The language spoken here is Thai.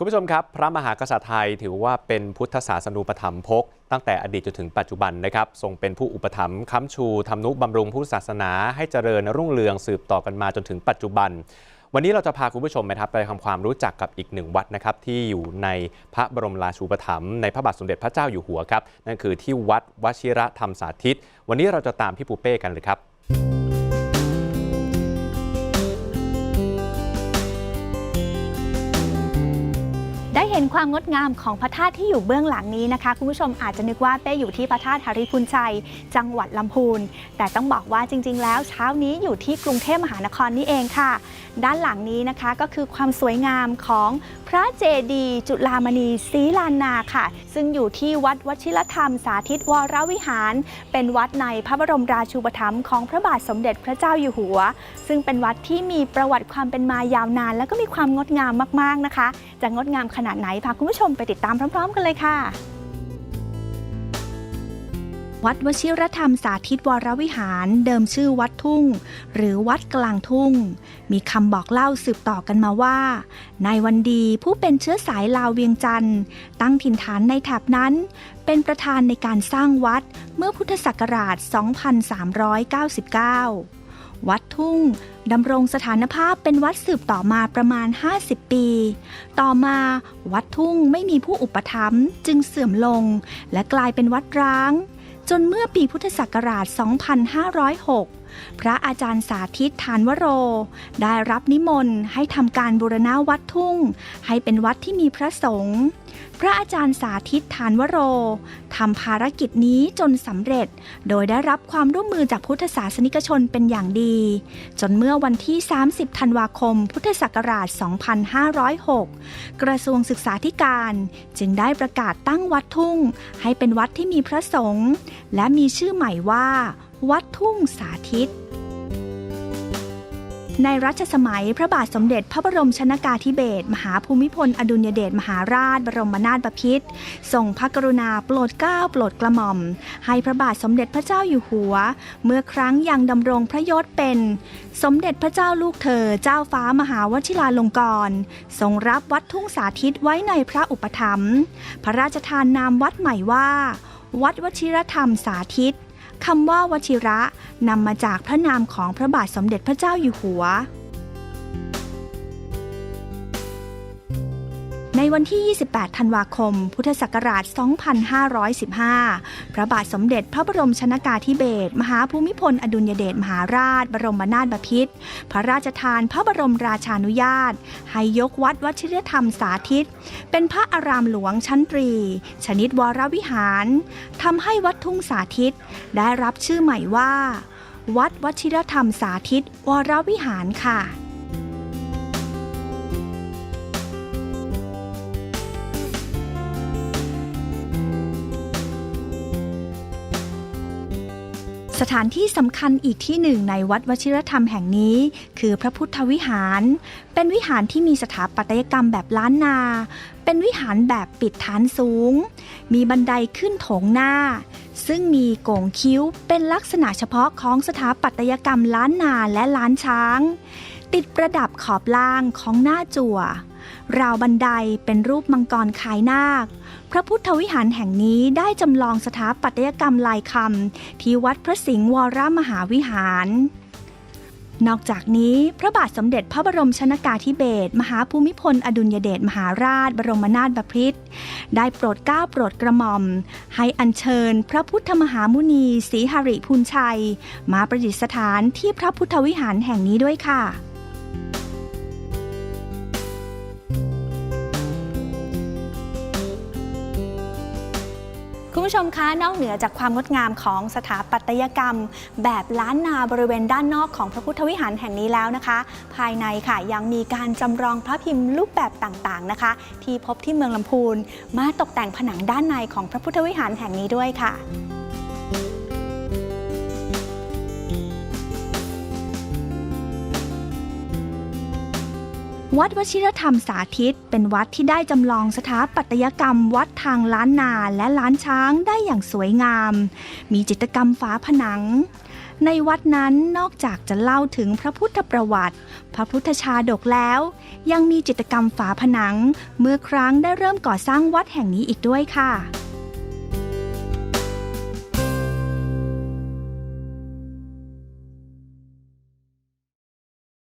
คุณผู้ชมครับ พระมหากษัตริย์ไทยถือว่าเป็นพุทธศาสนูปถัมภกตั้งแต่อดีตจนถึงปัจจุบันนะครับทรงเป็นผู้อุปถัมภ์ค้ำชูทำนุบำรุงพุทธศาสนา ให้เจริญรุ่งเรืองสืบต่อกันมาจนถึงปัจจุบัน วันนี้เราจะพาคุณผู้ชมนะครับไปทำความรู้จักกับอีกหนึ่งวัดนะครับที่อยู่ในพระบรมราชูปถัมภ์ในพระบาทสมเด็จพระเจ้าอยู่หัวครับนั่นคือที่วัดวชิระธรรมสาธิต วันนี้เราจะตามพี่ปูเป้กันเลยครับ เห็นความงดงามของพระธาตุที่อยู่เบื้องหลังนี้นะคะ คุณผู้ชมอาจจะนึกว่าเป้อยู่ที่พระธาตุหริพุนชัย จังหวัดลำพูน แต่ต้องบอกว่าจริง ๆ แล้วเช้านี้อยู่ที่กรุงเทพมหานครนี่เองค่ะ ด้านหลังนี้นะคะก็คือความสวยงามของพระเจดีย์จุฬามณีศรีลานนาค่ะ ซึ่งอยู่ที่วัดวชิรธรรมสาธิตวรวิหาร เป็นวัดในพระบรมราชูปถัมภ์ของพระบาทสมเด็จพระเจ้าอยู่หัว ซึ่งเป็นวัดที่มีประวัติความเป็นมายาวนาน และก็มีความงดงามมากๆนะคะ จะงดงามขนาดไหนพาคุณผู้ชมไปติดตามพร้อม ๆ กันเลยค่ะ วัดวชิรธรรมสาธิตวรวิหารเดิมชื่อวัดทุ่ง หรือวัดกลางทุ่ง มีคำบอกเล่าสืบต่อกันมาว่า นายวันดีผู้เป็นเชื้อสายลาวเวียงจันทร์ตั้งถิ่นฐานในแถบนั้น เป็นประธานในการสร้างวัดเมื่อพุทธศักราช 2399 วัดทุ่งดำรงสถานภาพเป็นวัดสืบต่อมาประมาณ 50 ปี ต่อมาวัดทุ่งไม่มีผู้อุปถัมภ์จึงเสื่อมลง และกลายเป็นวัดร้าง จนเมื่อปีพุทธศักราช 2506พระอาจารย์สาธิตฐานวโร ได้รับนิมนต์ให้ทำการบูรณะวัดทุ่ง ให้เป็นวัดที่มีพระสงฆ์พระอาจารย์สาธิตฐานวโรทำภารกิจนี้จนสำเร็จ โดยได้รับความร่วมมือจากพุทธศาสนิกชนเป็นอย่างดี จนเมื่อวันที่ 30 ธันวาคม พุทธศักราช 2506 กระทรวงศึกษาธิการ จึงได้ประกาศตั้งวัดทุ่ง ให้เป็นวัดที่มีพระสงฆ์และมีชื่อใหม่ว่า วัดทุ่งสาธิต ในรัชสมัยพระบาทสมเด็จพระบรมชนากาธิเบศรมหาภูมิพล อดุลยเดชมหาราช บรมนาถบพิตรทรงพระกรุณาโปรดเกล้าโปรดกระหม่อม ให้พระบาทสมเด็จพระเจ้าอยู่หัว เมื่อครั้งยังดำรงพระยศเป็น สมเด็จพระเจ้าลูกเธอเจ้าฟ้ามหาวชิราลงกรณ์ทรงรับวัดทุ่งสาธิตไว้ในพระอุปถัมภ์พระราชทานนามวัดใหม่ว่า วัดวชิรธรรมสาธิต คำว่าวชิระนำมาจากพระนามของพระบาทสมเด็จพระเจ้าอยู่หัว ในวันที่ 28 ธันวาคม พุทธศักราช 2515 พระบาทสมเด็จพระบรมชนากาธิเบศร มหาภูมิพล อดุลยเดชมหาราช บรมนาถบพิตร พระราชทานพระบรมราชานุญาต ให้ยกวัดวชิรธรรมสาธิต เป็นพระอารามหลวงชั้นตรี ชนิดวรวิหาร ทำให้วัดทุ่งสาธิต ได้รับชื่อใหม่ว่า วัดวชิรธรรมสาธิต วรวิหารค่ะ สถานที่สำคัญอีกที่หนึ่งในวัดวชิรธรรมแห่งนี้ คือพระพุทธวิหาร เป็นวิหารที่มีสถาปัตยกรรมแบบล้านนา เป็นวิหารแบบปิดฐานสูง มีบันไดขึ้นโถงหน้า ซึ่งมีโก่งคิ้วเป็นลักษณะเฉพาะของสถาปัตยกรรมล้านนาและล้านช้าง ติดประดับขอบล่างของหน้าจั่ว ราวบันไดเป็นรูปมังกรคายนาค พระพุทธวิหารแห่งนี้ได้จำลองสถาปัตยกรรมลายคำที่วัดพระสิงห์วรมหาวิหาร นอกจากนี้พระบาทสมเด็จพระบรมชนากาธิเบศรมหาภูมิพล อดุลยเดชมหาราช บรมนาถบพิตรได้โปรดเกล้าโปรดกระหม่อม ให้อัญเชิญพระพุทธมหามุนีศรีหริพูนชัย มาประดิษฐานที่พระพุทธวิหารแห่งนี้ด้วยค่ะ ผู้ชมคะนอกเหนือจากความงดงามของสถาปัตยกรรม แบบล้านนาบริเวณด้านนอกของพระพุทธวิหารแห่งนี้แล้วนะคะ ภายในค่ะยังมีการจำลองพระพิมพ์รูปแบบต่างๆนะคะ ที่พบที่เมืองลำพูนมาตกแต่งผนังด้านในของพระพุทธวิหารแห่งนี้ด้วยค่ะ วัดวชิรธรรมสาธิต เป็นวัดที่ได้จำลองสถาปัตยกรรม วัดทางล้านนาและล้านช้างได้อย่างสวยงาม มีจิตรกรรมฝาผนัง ในวัดนั้นนอกจากจะเล่าถึงพระพุทธประวัติ พระพุทธชาดกแล้ว ยังมีจิตรกรรมฝาผนัง เมื่อครั้งได้เริ่มก่อสร้างวัดแห่งนี้อีกด้วยค่ะ